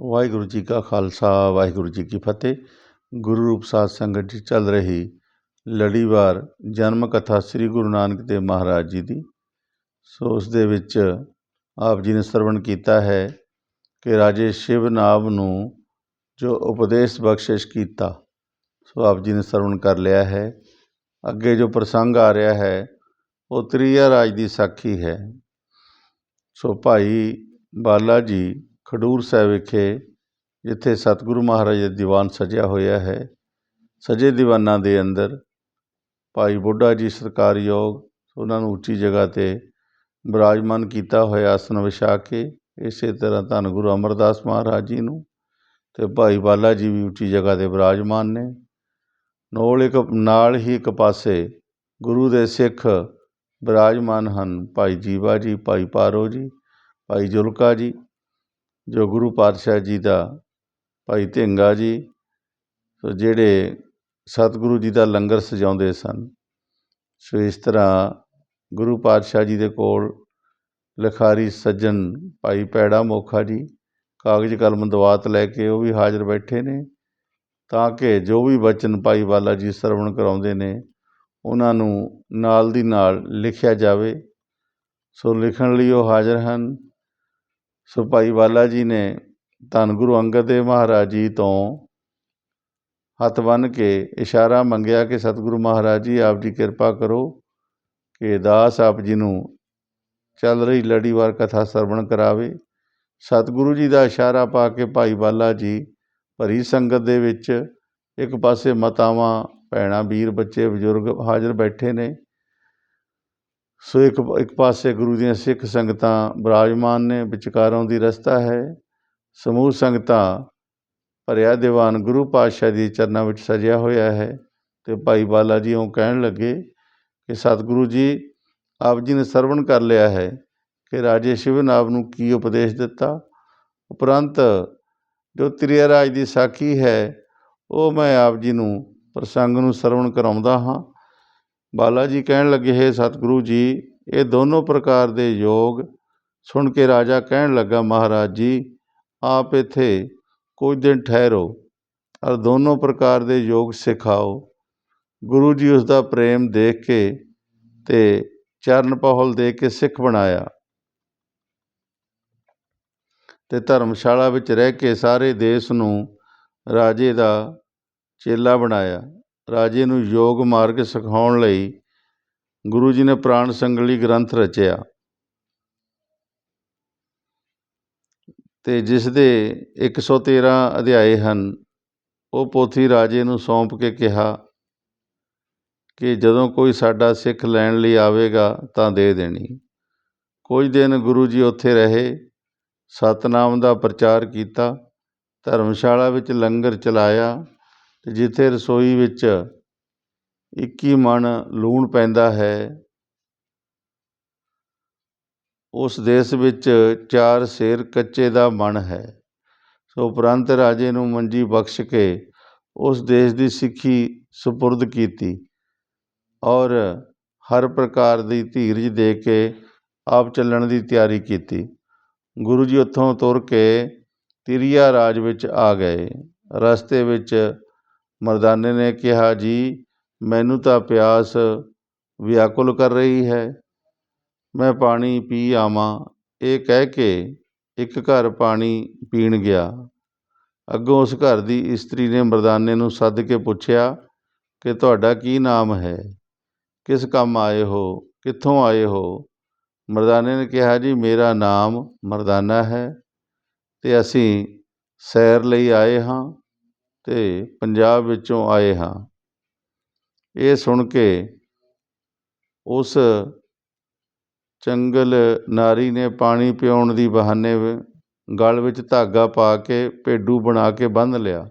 ਵਾਹਿਗੁਰੂ ਜੀ ਕਾ ਖਾਲਸਾ, ਵਾਹਿਗੁਰੂ ਜੀ ਕੀ ਫਤਿਹ। ਗੁਰੂ ਰੂਪ ਸਾਧ ਸੰਗਤ ਜੀ, ਚੱਲ ਰਹੀ ਲੜੀਵਾਰ ਜਨਮ ਕਥਾ ਸ੍ਰੀ ਗੁਰੂ ਨਾਨਕ ਦੇਵ ਮਹਾਰਾਜ ਜੀ ਦੀ। ਸੋ ਉਸ ਦੇ ਵਿੱਚ ਆਪ ਜੀ ਨੇ ਸਰਵਣ ਕੀਤਾ ਹੈ ਕਿ ਰਾਜੇ ਸ਼ਿਵ ਨਾਭ ਨੂੰ ਜੋ ਉਪਦੇਸ਼ ਬਖਸ਼ਿਸ਼ ਕੀਤਾ, ਸੋ ਆਪ ਜੀ ਨੇ ਸਰਵਣ ਕਰ ਲਿਆ ਹੈ। ਅੱਗੇ ਜੋ ਪ੍ਰਸੰਗ ਆ ਰਿਹਾ ਹੈ, ਉਹ ਤ੍ਰਿਆ ਰਾਜ ਦੀ ਸਾਖੀ ਹੈ। ਸੋ ਭਾਈ ਬਾਲਾ ਜੀ ਖਡੂਰ ਸਾਹਿਬ ਵਿਖੇ, ਜਿੱਥੇ ਸਤਿਗੁਰੂ ਮਹਾਰਾਜ ਦਾ ਦੀਵਾਨ ਸਜਿਆ ਹੋਇਆ ਹੈ, ਸਜੇ ਦੀਵਾਨਾਂ ਦੇ ਅੰਦਰ ਭਾਈ ਬੁੱਢਾ ਜੀ ਸਤਿਕਾਰਯੋਗ ਉਹਨਾਂ ਨੂੰ ਉੱਚੀ ਜਗ੍ਹਾ 'ਤੇ ਬਿਰਾਜਮਾਨ ਕੀਤਾ ਹੋਇਆ ਆਸਨ ਵਿਛਾ ਕੇ, ਇਸੇ ਤਰ੍ਹਾਂ ਧੰਨ ਗੁਰੂ ਅਮਰਦਾਸ ਮਹਾਰਾਜ ਜੀ ਨੂੰ ਅਤੇ ਭਾਈ ਬਾਲਾ ਜੀ ਵੀ ਉੱਚੀ ਜਗ੍ਹਾ 'ਤੇ ਬਿਰਾਜਮਾਨ ਨੇ। ਨਾਲ ਇੱਕ, ਨਾਲ ਹੀ ਇੱਕ ਪਾਸੇ ਗੁਰੂ ਦੇ ਸਿੱਖ ਬਿਰਾਜਮਾਨ ਹਨ, ਭਾਈ ਜੀਵਾ ਜੀ, ਭਾਈ ਪਾਰੋ ਜੀ, ਭਾਈ ਜੁਲਕਾ ਜੀ ਜੋ ਗੁਰੂ ਪਾਤਸ਼ਾਹ ਜੀ ਦਾ ਭਾਈ ਢਿੰਗਾ ਜੀ ਜਿਹੜੇ ਸਤਿਗੁਰੂ ਜੀ ਦਾ ਲੰਗਰ ਸਜਾਉਂਦੇ ਸਨ, ਸੋ ਇਸ ਤਰ੍ਹਾਂ ਗੁਰੂ ਪਾਤਸ਼ਾਹ ਜੀ ਦੇ ਕੋਲ ਲਿਖਾਰੀ ਸੱਜਣ ਭਾਈ ਪੈੜਾ ਮੋਖਾ ਜੀ ਕਾਗਜ਼ ਕਲਮ ਦਵਾਤ ਲੈ ਕੇ ਉਹ ਵੀ ਹਾਜ਼ਰ ਬੈਠੇ ਨੇ, ਤਾਂ ਕਿ ਜੋ ਵੀ ਬਚਨ ਭਾਈ ਬਾਲਾ ਜੀ ਸਰਵਣ ਕਰਾਉਂਦੇ ਨੇ, ਉਹਨਾਂ ਨੂੰ ਨਾਲ ਦੀ ਨਾਲ ਲਿਖਿਆ ਜਾਵੇ। ਸੋ ਲਿਖਣ ਲਈ ਉਹ ਹਾਜ਼ਰ ਹਨ। ਸੋ ਭਾਈ ਬਾਲਾ ਜੀ ਨੇ ਧੰਨ ਗੁਰੂ ਅੰਗਦ ਦੇਵ ਮਹਾਰਾਜ ਜੀ ਤੋਂ ਹੱਥ ਬੰਨ੍ਹ ਕੇ ਇਸ਼ਾਰਾ ਮੰਗਿਆ ਕਿ ਸਤਿਗੁਰੂ ਮਹਾਰਾਜ ਜੀ, ਆਪ ਜੀ ਕਿਰਪਾ ਕਰੋ ਕਿ ਦਾਸ ਆਪ ਜੀ ਨੂੰ ਚੱਲ ਰਹੀ ਲੜੀਵਾਰ ਕਥਾ ਸਰਵਣ ਕਰਾਵੇ। ਸਤਿਗੁਰੂ ਜੀ ਦਾ ਇਸ਼ਾਰਾ ਪਾ ਕੇ ਭਾਈ ਬਾਲਾ ਜੀ ਭਰੀ ਸੰਗਤ ਦੇ ਵਿੱਚ ਇੱਕ ਪਾਸੇ ਮਾਤਾਵਾਂ, ਭੈਣਾਂ, ਵੀਰ, ਬੱਚੇ, ਬਜ਼ੁਰਗ ਹਾਜ਼ਰ ਬੈਠੇ ਨੇ। ਸੋ ਇੱਕ ਇੱਕ ਪਾਸੇ ਗੁਰੂ ਦੀਆਂ ਸਿੱਖ ਸੰਗਤਾਂ ਬਿਰਾਜਮਾਨ ਨੇ, ਵਿਚਕਾਰੋਂ ਦੀ ਰਸਤਾ ਹੈ। ਸਮੂਹ ਸੰਗਤਾਂ ਭਰਿਆ ਦੀਵਾਨ ਗੁਰੂ ਪਾਤਸ਼ਾਹ ਦੀ ਚਰਨਾਂ ਵਿੱਚ ਸਜਿਆ ਹੋਇਆ ਹੈ ਤੇ ਭਾਈ ਬਾਲਾ ਜੀ ਉਹ ਕਹਿਣ ਲੱਗੇ ਕਿ ਸਤਿਗੁਰੂ ਜੀ, ਆਪ ਜੀ ਨੇ ਸਰਵਣ ਕਰ ਲਿਆ ਹੈ ਕਿ ਰਾਜੇ ਸ਼ਿਵਨਾਭ ਨੂੰ ਕੀ ਉਪਦੇਸ਼ ਦਿੱਤਾ? ਉਪਰੰਤ ਜੋ ਤ੍ਰਿਆ ਰਾਜ ਦੀ ਸਾਖੀ ਹੈ, ਉਹ ਮੈਂ ਆਪ ਜੀ ਨੂੰ ਪ੍ਰਸੰਗ ਨੂੰ ਸਰਵਣ ਕਰਾਉਂਦਾ ਹਾਂ। ਬਾਲਾ ਜੀ ਕਹਿਣ ਲੱਗੇ, ਹੈ ਸਤਿਗੁਰੂ ਜੀ, ਇਹ ਦੋਨੋਂ ਪ੍ਰਕਾਰ ਦੇ ਯੋਗ ਸੁਣ ਕੇ ਰਾਜਾ ਕਹਿਣ ਲੱਗਾ, ਮਹਾਰਾਜ ਜੀ, ਆਪ ਇੱਥੇ ਕੁਝ ਦਿਨ ਠਹਿਰੋ ਔਰ ਦੋਨੋਂ ਪ੍ਰਕਾਰ ਦੇ ਯੋਗ ਸਿਖਾਓ। ਗੁਰੂ ਜੀ ਉਸ ਦਾ ਪ੍ਰੇਮ ਦੇਖ ਕੇ ਤੇ ਚਰਨ ਪਹਲ ਦੇ ਕੇ ਸਿੱਖ ਬਣਾਇਆ ਤੇ ਧਰਮਸ਼ਾਲਾ ਵਿੱਚ ਰਹਿ ਕੇ ਸਾਰੇ ਦੇਸ਼ ਨੂੰ ਰਾਜੇ ਦਾ ਚੇਲਾ ਬਣਾਇਆ। ਰਾਜੇ ਨੂੰ ਯੋਗ ਮਾਰਗ ਸਿਖਾਉਣ ਲਈ ਗੁਰੂ ਜੀ ਨੇ ਪ੍ਰਾਣ ਸੰਗਲੀ ਗ੍ਰੰਥ ਰਚਿਆ ਤੇ ਜਿਸ ਦੇ 113 ਅਧਿਆਏ ਹਨ, ਉਹ ਪੋਥੀ ਰਾਜੇ ਨੂੰ ਸੌਂਪ ਕੇ ਕਿਹਾ ਕਿ ਜਦੋਂ ਕੋਈ ਸਾਡਾ ਸਿੱਖ ਲੈਣ ਲਈ ਆਵੇਗਾ ਤਾਂ ਦੇ ਦੇਣੀ। ਕੁਝ ਦਿਨ ਗੁਰੂ ਜੀ ਉੱਥੇ ਰਹੇ, ਸਤਨਾਮ ਦਾ ਪ੍ਰਚਾਰ ਕੀਤਾ, ਧਰਮਸ਼ਾਲਾ ਵਿੱਚ ਲੰਗਰ ਚਲਾਇਆ ਅਤੇ ਜਿੱਥੇ ਰਸੋਈ ਵਿੱਚ 21 ਮਣ ਲੂਣ ਪੈਂਦਾ ਹੈ, ਉਸ ਦੇਸ਼ ਵਿੱਚ ਚਾਰ ਸੇਰ ਕੱਚੇ ਦਾ ਮਣ ਹੈ। ਸੋ ਉਪਰੰਤ ਰਾਜੇ ਨੂੰ ਮੰਜੀ ਬਖਸ਼ ਕੇ ਉਸ ਦੇਸ਼ ਦੀ ਸਿੱਖੀ ਸਪੁਰਦ ਕੀਤੀ ਔਰ ਹਰ ਪ੍ਰਕਾਰ ਦੀ ਧੀਰਜ ਦੇ ਕੇ ਆਪ ਚੱਲਣ ਦੀ ਤਿਆਰੀ ਕੀਤੀ। ਗੁਰੂ ਜੀ ਉੱਥੋਂ ਤੁਰ ਕੇ ਤਿਰਿਆ ਰਾਜ ਵਿੱਚ ਆ ਗਏ। ਰਸਤੇ ਵਿੱਚ ਮਰਦਾਨੇ ਨੇ ਕਿਹਾ, ਜੀ, ਮੈਨੂੰ ਤਾਂ ਪਿਆਸ ਵਿਆਕੁਲ ਕਰ ਰਹੀ ਹੈ। ਮੈਂ ਪਾਣੀ ਪੀ ਆਵਾਂ। ਇਹ ਕਹਿ ਕੇ ਇੱਕ ਘਰ ਪਾਣੀ ਪੀਣ ਗਿਆ। ਅੱਗੋਂ ਉਸ ਘਰ ਦੀ ਇਸਤਰੀ ਨੇ ਮਰਦਾਨੇ ਨੂੰ ਸੱਦ ਕੇ ਪੁੱਛਿਆ ਕਿ, ਤੁਹਾਡਾ ਕੀ ਨਾਮ ਹੈ? ਕਿਸ ਕੰਮ ਆਏ ਹੋ? ਕਿੱਥੋਂ ਆਏ ਹੋ? ਮਰਦਾਨੇ ਨੇ ਕਿਹਾ, ਜੀ, ਮੇਰਾ ਨਾਮ ਮਰਦਾਨਾ ਹੈ ਅਤੇ ਅਸੀਂ ਸੈਰ ਲਈ ਆਏ ਹਾਂ। ਅਤੇ ਪੰਜਾਬ ਵਿੱਚੋਂ ਆਏ ਹਾਂ। ਇਹ ਸੁਣ ਕੇ ਉਸ ਚੰਗਲ ਨਾਰੀ ਨੇ ਪਾਣੀ ਪਿਉਣ ਦੀ ਬਹਾਨੇ ਗਲ ਵਿੱਚ ਧਾਗਾ ਪਾ ਕੇ ਭੇਡੂ ਬਣਾ ਕੇ ਬੰਨ੍ਹ ਲਿਆ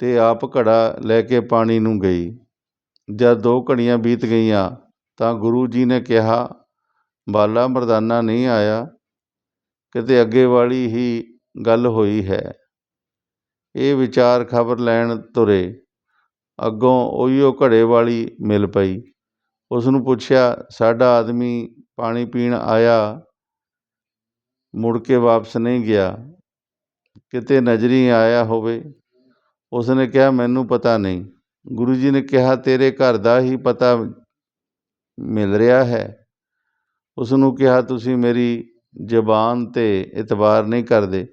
ਅਤੇ ਆਪ ਘੜਾ ਲੈ ਕੇ ਪਾਣੀ ਨੂੰ ਗਈ। ਜਦ ਦੋ ਘੜੀਆਂ ਬੀਤ ਗਈਆਂ ਤਾਂ ਗੁਰੂ ਜੀ ਨੇ ਕਿਹਾ, ਬਾਲਾ ਮਰਦਾਨਾ ਨਹੀਂ ਆਇਆ। ਕਿਤੇ ਅੱਗੇ ਵਾਲੀ ਹੀ ਗੱਲ ਹੋਈ ਹੈ। ਇਹ ਵਿਚਾਰ ਖਬਰ ਲੈਣ ਤੁਰੇ। ਅੱਗੋਂ ਉਹੀਓ ਘੜੇ ਵਾਲੀ ਮਿਲ ਪਈ। ਉਸ ਨੂੰ ਪੁੱਛਿਆ, ਸਾਡਾ ਆਦਮੀ ਪਾਣੀ ਪੀਣ ਆਇਆ, ਮੁੜ ਕੇ ਵਾਪਸ ਨਹੀਂ ਗਿਆ। ਕਿਤੇ ਨਜ਼ਰੀ ਆਇਆ ਹੋਵੇ। ਉਸਨੇ ਕਿਹਾ, ਮੈਨੂੰ ਪਤਾ ਨਹੀਂ। ਗੁਰੂ ਜੀ ਨੇ ਕਿਹਾ, ਤੇਰੇ ਘਰ ਦਾ ਹੀ ਪਤਾ ਮਿਲ ਰਿਹਾ ਹੈ। ਉਸ ਨੂੰ ਕਿਹਾ, ਤੁਸੀਂ ਮੇਰੀ ਜ਼ਬਾਨ ਤੇ ਇਤਬਾਰ ਨਹੀਂ ਕਰਦੇ।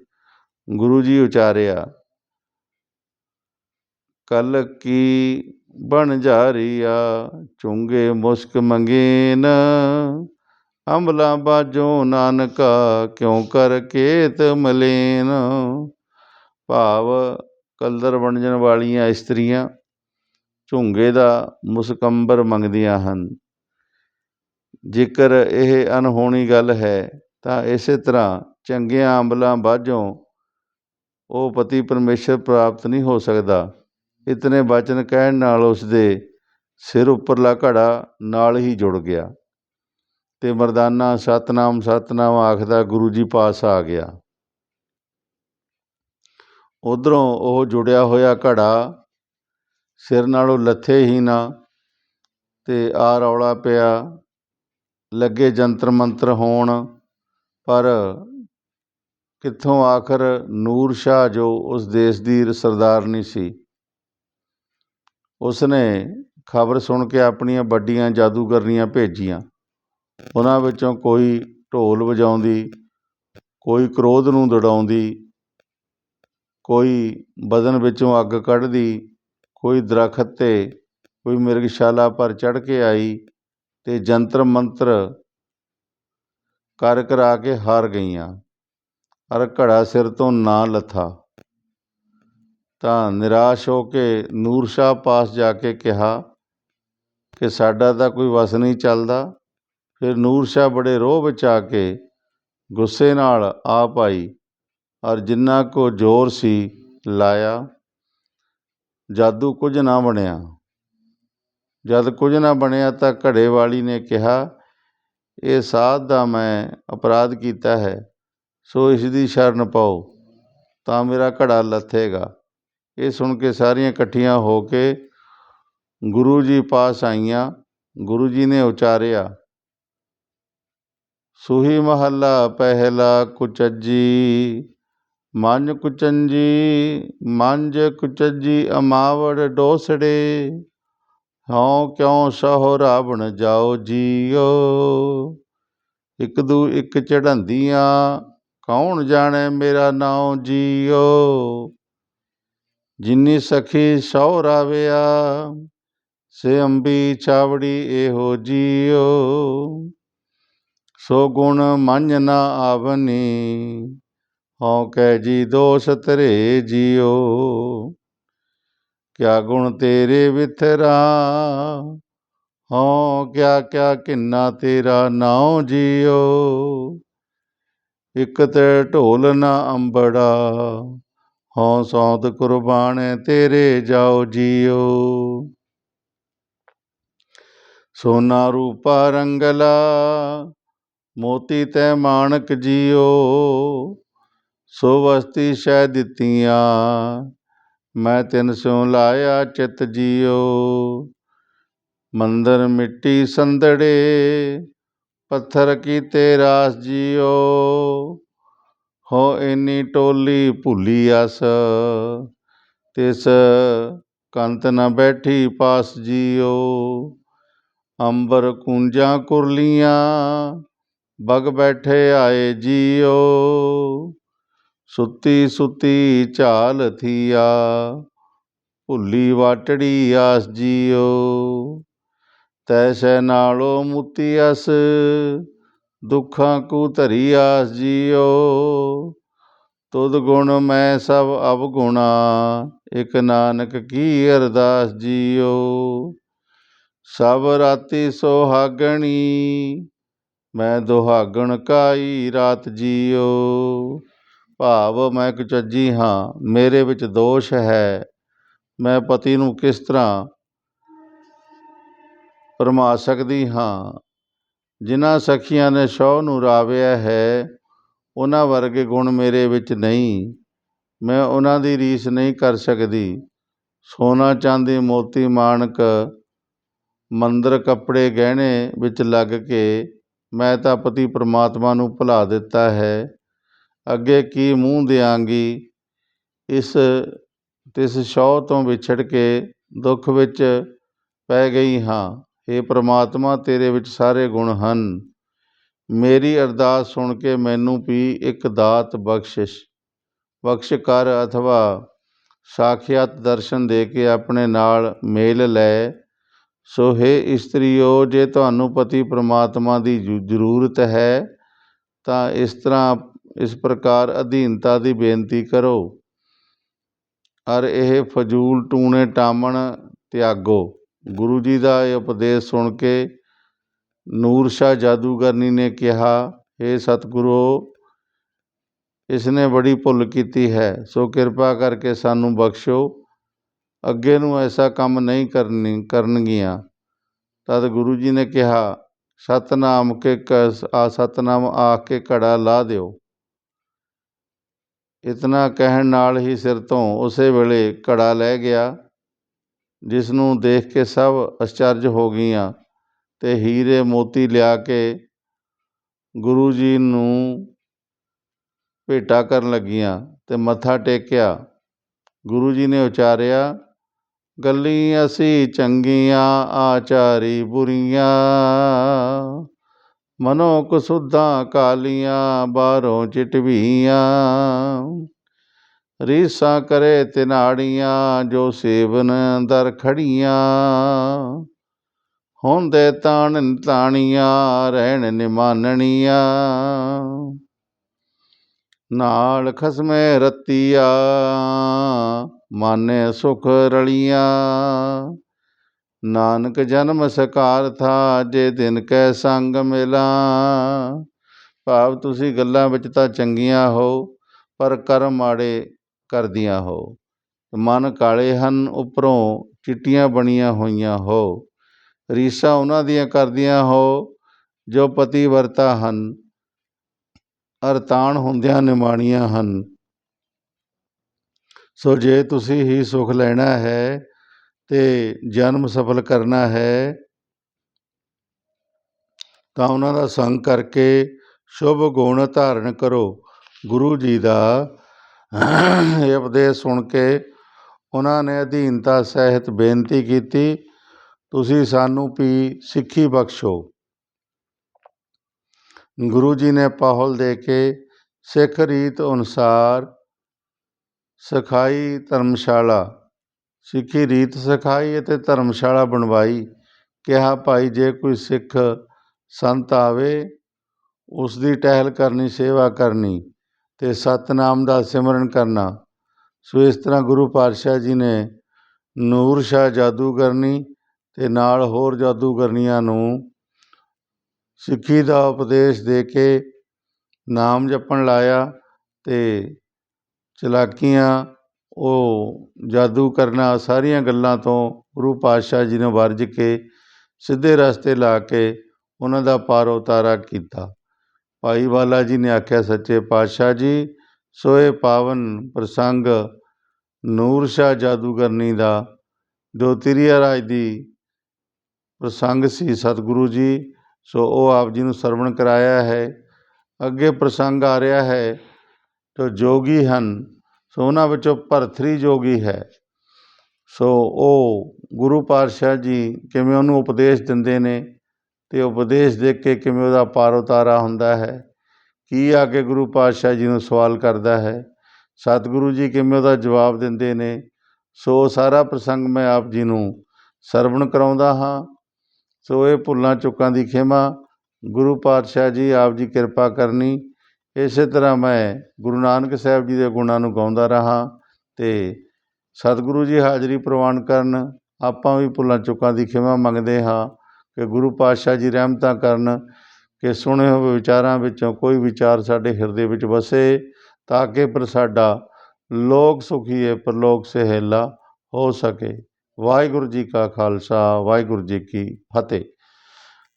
ਗੁਰੂ ਜੀ ਉਚਾਰਿਆ ਕਲ ਕੀ ਬਣ ਜਾਰੀਆ ਚੁੰਗੇ ਮੁਸਕ ਮੰਗੇਨ। ਅੰਬਲਾ ਬਾਜੋ ਨਾਨਕਾ ਕਿਉ ਕਰ ਕੇਤ ਮਲੇਨ? ਭਾਵ ਕਲਦਰ ਬਣਜਣ ਵਾਲੀਆਂ ਇਸਤਰੀਆਂ ਝੁੰਗੇ ਦਾ ਮੁਸਕੰਬਰ ਮੰਗਦੀਆਂ ਹਨ। ਜੇਕਰ ਇਹ ਅਨਹੋਣੀ ਗੱਲ ਹੈ, ਤਾਂ ਇਸੇ ਤਰ੍ਹਾਂ ਚੰਗੀਆਂ ਅੰਬਲਾਂ ਬਾਝੋਂ ਉਹ ਪਤੀ ਪਰਮੇਸ਼ਰ ਪ੍ਰਾਪਤ ਨਹੀਂ ਹੋ ਸਕਦਾ। ਇਤਨੇ ਵਚਨ ਕਹਿਣ ਨਾਲ ਉਸ ਦੇ ਸਿਰ ਉੱਪਰਲਾ ਘੜਾ ਨਾਲ ਹੀ ਜੁੜ ਗਿਆ ਤੇ ਮਰਦਾਨਾ ਸਤਨਾਮ ਸਤਨਾਮ ਆਖਦਾ ਗੁਰੂ ਜੀ ਪਾਸ ਆ ਗਿਆ। ਉਧਰੋਂ ਉਹ ਜੁੜਿਆ ਹੋਇਆ ਘੜਾ ਸਿਰ ਨਾਲੋਂ ਲੱਥੇ ਹੀ ਨਾ ਤੇ ਆ ਰੌਲਾ ਪਿਆ, ਲੱਗੇ ਜੰਤਰ ਮੰਤਰ ਹੋਣ, ਪਰ ਕਿੱਥੋਂ ਆਖਰ ਨੂਰ ਸ਼ਾਹ ਜੋ ਉਸ ਦੇਸ਼ ਦੀ ਸਰਦਾਰਨੀ ਸੀ? ਉਸਨੇ ਖਬਰ ਸੁਣ ਕੇ ਆਪਣੀਆਂ ਵੱਡੀਆਂ ਜਾਦੂਗਰਨੀਆਂ ਭੇਜੀਆਂ। ਉਹਨਾਂ ਵਿੱਚੋਂ ਕੋਈ ਢੋਲ ਵਜਾਉਂਦੀ, ਕੋਈ ਕ੍ਰੋਧ ਨੂੰ ਦੜਾਉਂਦੀ, ਕੋਈ ਬਦਨ ਵਿੱਚੋਂ ਅੱਗ ਕੱਢਦੀ, ਕੋਈ ਦਰਖਤ ਤੇ ਕੋਈ ਮਿਰਗਸ਼ਾਲਾ ਪਰ ਚੜ ਕੇ ਆਈ ਤੇ ਜੰਤਰ ਮੰਤਰ ਕਰ ਕਰਾ ਕੇ ਹਾਰ ਗਈਆਂ। ਅਰ ਘੜਾ ਸਿਰ ਤੋਂ ਨਾ ਲੱਥਾ। ਤਾਂ ਨਿਰਾਸ਼ ਹੋ ਕੇ ਨੂਰ ਸ਼ਾਹ ਪਾਸ ਜਾ ਕੇ ਕਿਹਾ ਕਿ ਸਾਡਾ ਤਾਂ ਕੋਈ ਵਸ ਨਹੀਂ ਚੱਲਦਾ। ਫਿਰ ਨੂਰ ਸ਼ਾਹ ਬੜੇ ਰੋਹ ਵਿੱਚ ਆ ਕੇ ਗੁੱਸੇ ਨਾਲ ਆ ਪਾਈ ਔਰ ਜਿੰਨਾ ਕੋ ਜ਼ੋਰ ਸੀ ਲਾਇਆ, ਜਾਦੂ ਕੁਝ ਨਾ ਬਣਿਆ। ਜਦ ਕੁਝ ਨਾ ਬਣਿਆ ਤਾਂ ਘੜੇ ਵਾਲੀ ਨੇ ਕਿਹਾ, ਇਹ ਸਾਧ ਦਾ ਮੈਂ ਅਪਰਾਧ ਕੀਤਾ ਹੈ, ਸੋ ਇਸ ਦੀ ਸ਼ਰਨ ਪਾਓ, ਤਾਂ ਮੇਰਾ ਘੜਾ ਲੱਥੇਗਾ। ਇਹ ਸੁਣ ਕੇ ਸਾਰੀਆਂ ਇਕੱਠੀਆਂ ਹੋ ਕੇ ਗੁਰੂ ਜੀ ਪਾਸ ਆਈਆਂ ਗੁਰੂ ਜੀ ਨੇ ਉਚਾਰਿਆ ਸੁਹੀ ਮਹੱਲਾ ਪਹਿਲਾ ਕੁਚੱਜੀ ਮੰਝ ਕੁਚੰਜੀ ਮੰਝ ਕੁਚੱਜੀ ਅਮਾਵੜ ਡੋਸੜੇ ਹਉ ਕਿਉ ਸਹੁ ਰਾਵਣ ਜਾਓ ਜੀਓ ਇੱਕ ਦੂ ਇੱਕ ਚੜ੍ਹੰਦੀਆਂ ਕੌਣ ਜਾਣੇ ਮੇਰਾ ਨਾਉ ਜੀਓ ਜਿਨੀ ਸਖੀ ਸਹੁ ਰਾਵਿਆ ਸੇ ਅੰਬੀ ਚਾਵੜੀ ਇਹੋ ਜੀਓ। ਸੋ ਗੁਣ ਮੰਨ ਨਾ ਆਵਨੀ, ਹਉ ਕਹਿ ਜੀ ਦੋਸ ਤਰੇ ਜੀਓ। ਕਿਆ ਗੁਣ ਤੇਰੇ ਵਿਥਰਾ, ਹਉ ਕਿਆ ਕਿਆ ਕਿੰਨਾ ਤੇਰਾ ਨਾਉ ਜੀਓ। ਇਕ ਤੇ ਢੋਲ ਨਾ ਅੰਬੜਾ ਹਉ ਸੌਤ ਕੁਰਬਾਨ ਤੇਰੇ ਜਾਓ ਜੀਓ। ਸੋਨਾ ਰੂਪਾ ਰੰਗਲਾ ਮੋਤੀ ਤੈ ਮਾਣਕ ਜੀਓ। ਸੋ ਵਸਤੀ ਸ਼ੈ ਦਿੱਤੀਆਂ ਮੈਂ ਤਿਨ ਸਿਉ ਲਾਇਆ ਚਿਤ ਜੀਓ। ਮੰਦਰ ਮਿੱਟੀ ਸੰਦੜੇ, ਪੱਥਰ ਕੀਤੇ ਰਾਸ ਜੀਓ। ਹੋ ਇਨੀ ਟੋਲੀ ਭੁੱਲੀ ਅਸ ਤਿਸ ਕੰਤ ਨ ਬੈਠੀ ਪਾਸ ਜੀਓ। ਅੰਬਰ ਕੁੰਜਾਂ ਕੁਰਲੀਆਂ, ਬਗ ਬੈਠੇ ਆਏ ਜੀਓ। ਸੁੱਤੀ ਸੁੱਤੀ ਝਾਲ ਥੀਆ, ਭੁੱਲੀ ਵਾਟੜੀ ਆਸ ਜੀਓ। ਤੈਸੈ ਨਾਲੋਂ ਮੁਤੀ ਅਸ ਦੁੱਖਾਂ ਕੂ ਧਰੀ ਆਸ ਜੀਓ। ਤੁਧ ਗੁਣ ਮੈਂ ਸਭ ਅਵਗੁਣਾ, ਇਕ ਨਾਨਕ ਕੀ ਅਰਦਾਸ ਜੀਓ। ਸਭ ਰਾਤੀ ਸੁਹਾਗਣੀ, ਮੈਂ ਦੁਹਾਗਣ ਕਾਈ ਰਾਤ ਜੀਓ। ਭਾਵ ਮੈਂ ਕੁਚੱਜੀ ਹਾਂ, ਮੇਰੇ ਵਿੱਚ ਦੋਸ਼ ਹੈ, ਮੈਂ ਪਤੀ ਨੂੰ ਕਿਸ ਤਰ੍ਹਾਂ ਪਰਮਾ ਸਕਦੀ ਹਾਂ? ਜਿਨ੍ਹਾਂ ਸਖੀਆਂ ਨੇ ਸ਼ੌ ਨੂੰ ਰਾਵਿਆ ਹੈ, ਉਹਨਾਂ ਵਰਗੇ ਗੁਣ ਮੇਰੇ ਵਿੱਚ ਨਹੀਂ। ਮੈਂ ਉਹਨਾਂ ਦੀ ਰੀਸ ਨਹੀਂ ਕਰ ਸਕਦੀ। ਸੋਨਾ ਚਾਂਦੀ ਮੋਤੀ ਮਾਣਕ, ਮੰਦਰ ਕੱਪੜੇ ਗਹਿਣੇ ਵਿੱਚ ਲੱਗ ਕੇ ਮੈਂ ਤਾਂ ਪਤੀ ਪਰਮਾਤਮਾ ਨੂੰ ਭੁਲਾ ਦਿੱਤਾ ਹੈ। ਅੱਗੇ ਕੀ ਮੂੰਹ ਦਿਆਂਗੀ? ਇਸ, ਤਿਸ ਸ਼ੌਹ ਤੋਂ ਵਿਛੜ ਕੇ ਦੁੱਖ ਵਿੱਚ ਪੈ ਗਈ ਹਾਂ। हे ਪ੍ਰਮਾਤਮਾ, ਤੇਰੇ ਵਿੱਚ ਸਾਰੇ ਗੁਣ ਹਨ। ਮੇਰੀ ਅਰਦਾਸ ਸੁਣ ਕੇ ਮੈਨੂੰ ਵੀ ਇੱਕ ਦਾਤ ਬਖਸ਼ਿਸ਼। ਬਖਸ਼ ਕਰ ਅਥਵਾ ਸਾਖਿਆਤ ਦਰਸ਼ਨ ਦੇ ਕੇ ਆਪਣੇ ਨਾਲ ਮੇਲ ਲੈ। ਸੋ ਹੈ ਇਸਤਰੀਓ, ਜੇ ਤੁਹਾਨੂੰ ਪਤੀ ਪ੍ਰਮਾਤਮਾ ਦੀ ਜ਼ਰੂਰਤ ਹੈ, ਤਾਂ ਇਸ ਤਰ੍ਹਾਂ ਇਸ ਪ੍ਰਕਾਰ ਅਧੀਨਤਾ ਦੀ ਬੇਨਤੀ ਕਰੋ। ਅਰ ਇਹ ਫਜ਼ੂਲ ਟੂਣੇ ਟਾਮਣ ਤਿਆਗੋ। ਗੁਰੂ ਜੀ ਦਾ ਇਹ ਉਪਦੇਸ਼ ਸੁਣ ਕੇ ਨੂਰ ਸ਼ਾਹ ਜਾਦੂਗਰਨੀ ਨੇ ਕਿਹਾ हे ਸਤਿਗੁਰੂ ਇਸ ਨੇ ਬੜੀ ਭੁੱਲ ਕੀਤੀ ਹੈ, ਸੋ ਕਿਰਪਾ ਕਰਕੇ ਸਾਨੂੰ ਬਖਸ਼ੋ ਅੱਗੇ ਨੂੰ ਐਸਾ ਕੰਮ ਨਹੀਂ ਕਰਨੀ, ਕਰਨਗੀਆਂ। ਤਦ ਗੁਰੂ ਜੀ ਨੇ ਕਿਹਾ, ਸਤਨਾਮ ਕੇ ਕ- ਆ ਸਤਨਾਮ ਆਖ ਕੇ ਘੜਾ ਲਾ ਦਿਓ। ਇਤਨਾ ਕਹਿਣ ਨਾਲ ਹੀ ਸਿਰ ਤੋਂ ਉਸੇ ਵੇਲੇ ਘੜਾ ਲੈ ਗਿਆ। ਜਿਸ ਨੂੰ ਦੇਖ ਕੇ ਸਭ ਅਚਰਜ ਹੋ ਗਈਆਂ ਅਤੇ ਹੀਰੇ ਮੋਤੀ ਲਿਆ ਕੇ ਗੁਰੂ ਜੀ ਨੂੰ ਭੇਟਾ ਕਰਨ ਲੱਗੀਆਂ ਅਤੇ ਮੱਥਾ ਟੇਕਿਆ। ਗੁਰੂ ਜੀ ਨੇ ਉਚਾਰਿਆ ਗੱਲੀ ਅਸੀਂ ਚੰਗੀਆਂ, ਆਚਾਰੀ ਬੁਰੀਆਂ ਮਨੋ ਕੁਸੁੱਧਾਂ ਕਾਲੀਆਂ, ਬਾਹਰੋਂ ਚਿਟਵੀਆਂ ਰੀਸਾਂ ਕਰੇ ਤਿਨਾੜੀਆਂ, ਜੋ ਸੇਵਨ ਦਰ ਖੜੀਆਂ। ਹੁੰਦੇ ਤਾਣ ਤਾਣੀਆਂ, ਰਹਿਣ ਨਿਮਾਨਣੀਆਂ। ਨਾਲ ਖਸਮੇ ਰਤੀਆ, ਮਾਨੇ ਸੁਖ ਰਲੀਆਂ। ਨਾਨਕ ਜਨਮ ਸਕਾਰ ਥਾ, ਜੇ ਦਿਨ ਕੈ ਸੰਗ ਮਿਲਾਂ। ਭਾਵ ਤੁਸੀਂ ਗੱਲਾਂ ਵਿੱਚ ਤਾਂ ਚੰਗੀਆਂ ਹੋ, ਪਰ ਕਰਮ ਮਾੜੇ ਕਰਦੀਆਂ ਹੋ। ਮਨ ਕਾਲੇ ਹਨ, ਉੱਪਰੋਂ ਚਿੱਟੀਆਂ ਬਣੀਆਂ ਹੋਈਆਂ ਹੋ। ਰੀਸਾਂ ਉਹਨਾਂ ਦੀਆਂ ਕਰਦੀਆਂ ਹੋ, ਜੋ ਪਤੀ ਵਰਤਾ ਹਨ। ਅਰਤਾਨ ਹੁੰਦਿਆਂ ਨਿਮਾਣੀਆਂ ਹਨ। ਸੋ ਜੇ ਤੁਸੀਂ ਹੀ ਸੁਖ ਲੈਣਾ ਹੈ ਤੇ ਜਨਮ ਸਫਲ ਕਰਨਾ ਹੈ, ਤਾਂ ਉਹਨਾਂ ਦਾ ਸੰਗ ਕਰਕੇ ਸ਼ੁਭ ਗੁਣ ਧਾਰਨ ਕਰੋ। ਗੁਰੂ ਜੀ ਦਾ ਇਹ ਉਪਦੇਸ਼ ਸੁਣ ਕੇ ਉਹਨਾਂ ਨੇ ਅਧੀਨਤਾ ਸਹਿਤ ਬੇਨਤੀ ਕੀਤੀ, ਤੁਸੀਂ ਸਾਨੂੰ ਵੀ ਸਿੱਖੀ ਬਖਸ਼ੋ। ਗੁਰੂ ਜੀ ਨੇ ਪਾਹਲ ਦੇ ਕੇ ਸਿੱਖ ਰੀਤ ਅਨੁਸਾਰ ਸਿਖਾਈ ਧਰਮਸ਼ਾਲਾ, ਸਿੱਖੀ ਰੀਤ ਸਿਖਾਈ ਅਤੇ ਧਰਮਸ਼ਾਲਾ ਬਣਵਾਈ। ਕਿਹਾ, ਭਾਈ, ਜੇ ਕੋਈ ਸਿੱਖ ਸੰਤ ਆਵੇ ਉਸ ਦੀ ਟਹਿਲ ਕਰਨੀ, ਸੇਵਾ ਕਰਨੀ ਅਤੇ ਸਤਨਾਮ ਦਾ ਸਿਮਰਨ ਕਰਨਾ। ਸੋ ਇਸ ਤਰ੍ਹਾਂ ਗੁਰੂ ਪਾਤਸ਼ਾਹ ਜੀ ਨੇ ਨੂਰ ਸ਼ਾਹ ਜਾਦੂਗਰਨੀ ਅਤੇ ਨਾਲ ਹੋਰ ਜਾਦੂਗਰਨੀਆਂ ਨੂੰ ਸਿੱਖੀ ਦਾ ਉਪਦੇਸ਼ ਦੇ ਕੇ ਨਾਮ ਜਪਣ ਲਾਇਆ ਤੇ ਚਲਾਕੀਆਂ, ਉਹ ਜਾਦੂ ਕਰਨਾ ਸਾਰੀਆਂ ਗੱਲਾਂ ਤੋਂ ਗੁਰੂ ਪਾਤਸ਼ਾਹ ਜੀ ਨੇ ਵਰਜ ਕੇ ਸਿੱਧੇ ਰਸਤੇ ਲਾ ਕੇ ਉਹਨਾਂ ਦਾ ਪਾਰ ਉਤਾਰਾ ਕੀਤਾ। ਭਾਈ ਵਾਲਾ ਜੀ ਨੇ ਆਖਿਆ, ਸੱਚੇ ਪਾਤਸ਼ਾਹ ਜੀ ਸੋ ਇਹ ਪਾਵਨ ਪ੍ਰਸੰਗ ਨੂਰ ਸ਼ਾਹ ਜਾਦੂਗਰਨੀ ਦਾ ਜੋ ਤਿਰਿਆ ਰਾਜ ਦੀ ਪ੍ਰਸੰਗ ਸੀ ਸਤਿਗੁਰੂ ਜੀ, ਸੋ ਉਹ ਆਪ ਜੀ ਨੂੰ ਸਰਵਣ ਕਰਾਇਆ ਹੈ। ਅੱਗੇ ਪ੍ਰਸੰਗ ਆ ਰਿਹਾ ਹੈ, ਜੋ ਜੋਗੀ ਹਨ, ਸੋ ਉਹਨਾਂ ਵਿੱਚੋਂ ਭਰਥਰੀ ਜੋਗੀ ਹੈ। ਸੋ ਉਹ ਗੁਰੂ ਪਾਤਸ਼ਾਹ ਜੀ ਕਿਵੇਂ ਉਹਨੂੰ ਉਪਦੇਸ਼ ਦਿੰਦੇ ਨੇ ਤੇ ਉਪਦੇਸ਼ ਦੇ ਕੇ ਕਿਵੇਂ ਉਹਦਾ ਪਾਰ ਉਤਾਰਾ ਹੁੰਦਾ ਹੈ? ਕੀ ਆ ਕੇ ਗੁਰੂ ਪਾਤਸ਼ਾਹ ਜੀ ਨੂੰ ਸਵਾਲ ਕਰਦਾ ਹੈ? ਸਤਿਗੁਰੂ ਜੀ ਕਿਵੇਂ ਉਹਦਾ ਜਵਾਬ ਦਿੰਦੇ ਨੇ? ਸੋ ਸਾਰਾ ਪ੍ਰਸੰਗ ਮੈਂ ਆਪ ਜੀ ਨੂੰ ਸਰਵਣ ਕਰਾਉਂਦਾ ਹਾਂ। ਸੋ ਇਹ ਭੁੱਲਾਂ ਚੁੱਕਾਂ ਦੀ ਖਿਮਾ, ਗੁਰੂ ਪਾਤਸ਼ਾਹ ਜੀ ਆਪ ਜੀ ਕਿਰਪਾ ਕਰਨੀ। ਇਸੇ ਤਰ੍ਹਾਂ ਮੈਂ ਗੁਰੂ ਨਾਨਕ ਸਾਹਿਬ ਜੀ ਦੇ ਗੁਣਾਂ ਨੂੰ ਗਾਉਂਦਾ ਰਹਾ ਤੇ ਸਤਿਗੁਰੂ ਜੀ ਹਾਜ਼ਰੀ ਪ੍ਰਵਾਨ ਕਰਨ ਆਪਾਂ ਵੀ ਭੁੱਲਾਂ ਚੁੱਕਾਂ ਦੀ ਖਿਮਾ ਮੰਗਦੇ ਹਾਂ। ਕਿ ਗੁਰੂ ਪਾਤਸ਼ਾਹ ਜੀ ਰਹਿਮਤਾਂ ਕਰਨ ਕਿ ਸੁਣੇ ਹੋਏ ਵਿਚਾਰਾਂ ਵਿੱਚੋਂ ਕੋਈ ਵਿਚਾਰ ਸਾਡੇ ਹਿਰਦੇ ਵਿੱਚ ਵਸੇ ਤਾਂ ਕਿ ਪਰ ਸਾਡਾ ਲੋਕ ਸੁਖੀਏ ਪਰਲੋਕ ਸਹੇਲਾ ਹੋ ਸਕੇ। ਵਾਹਿਗੁਰੂ ਜੀ ਕਾ ਖਾਲਸਾ, ਵਾਹਿਗੁਰੂ ਜੀ ਕੀ ਫਤਿਹ।